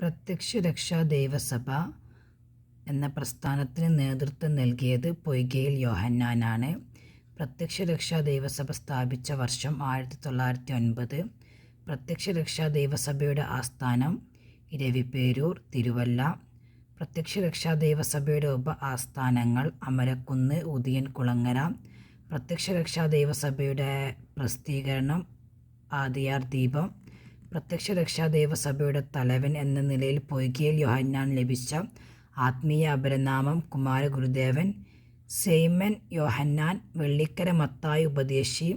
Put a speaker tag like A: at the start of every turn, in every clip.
A: പ്രത്യക്ഷരക്ഷാ ദേവസഭ എന്ന പ്രസ്ഥാനത്തിന് നേതൃത്വം നൽകിയത് പൊയ്കയിൽ യോഹന്നാനാണ്. പ്രത്യക്ഷ പ്രത്യക്ഷരക്ഷാ ദേവസഭ സ്ഥാപിച്ച വർഷം ആയിരത്തി തൊള്ളായിരത്തി ഒൻപത്. പ്രത്യക്ഷരക്ഷാ ദേവസഭയുടെ ആസ്ഥാനം ഇരവിപേരൂർ, തിരുവല്ല. പ്രത്യക്ഷ പ്രത്യക്ഷരക്ഷാ ദേവസഭയുടെ ഉപ ആസ്ഥാനങ്ങൾ അമരക്കുന്ന്, പ്രത്യക്ഷ പ്രത്യക്ഷരക്ഷാ ദേവസഭയുടെ പ്രസിദ്ധീകരണം ആദിയാർ ദീപം. പ്രത്യക്ഷരക്ഷാ ദൈവസഭയുടെ തലവൻ എന്ന നിലയിൽ പൊയ്കയിൽ യോഹന്നാൻ ലഭിച്ച ആത്മീയ അപരനാമം കുമാരഗുരുദേവൻ. സെയ്മൻ യോഹന്നാൻ, വെള്ളിക്കര മത്തായി ഉപദേശി,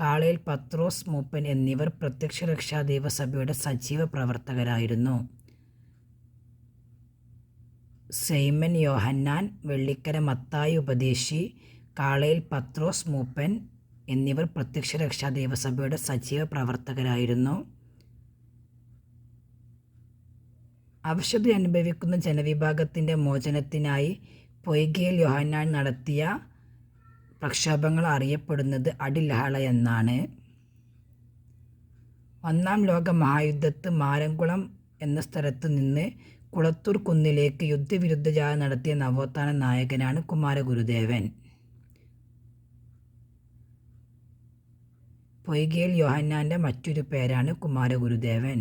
A: കാളയിൽ പത്രോസ് മൂപ്പൻ എന്നിവർ പ്രത്യക്ഷ രക്ഷാ ദൈവസഭയുടെ സജീവ പ്രവർത്തകരായിരുന്നു. സെയ്മൻ യോഹന്നാൻ, വെള്ളിക്കര മത്തായി ഉപദേശി, കാളയിൽ പത്രോസ് മൂപ്പൻ എന്നിവർ പ്രത്യക്ഷ രക്ഷാ ദൈവസഭയുടെ സജീവ പ്രവർത്തകരായിരുന്നു. അവശതയനുഭവിക്കുന്ന ജനവിഭാഗത്തിന്റെ മോചനത്തിനായി പൊയ്കയിൽ യോഹന്നാൻ നടത്തിയ പ്രക്ഷോഭങ്ങൾ അറിയപ്പെടുന്നത് അടിലഹള എന്നാണ്. ഒന്നാം ലോക മഹായുദ്ധത്ത് മാരംകുളം എന്ന സ്ഥലത്ത് നിന്ന് കുളത്തൂർ കുന്നിലേക്ക് യുദ്ധവിരുദ്ധ ജാഥ നടത്തിയ നവോത്ഥാന നായകനാണ് കുമാരഗുരുദേവൻ. പൊയ്കയിൽ യോഹന്നാന്റെ മറ്റൊരു പേരാണ് കുമാരഗുരുദേവൻ.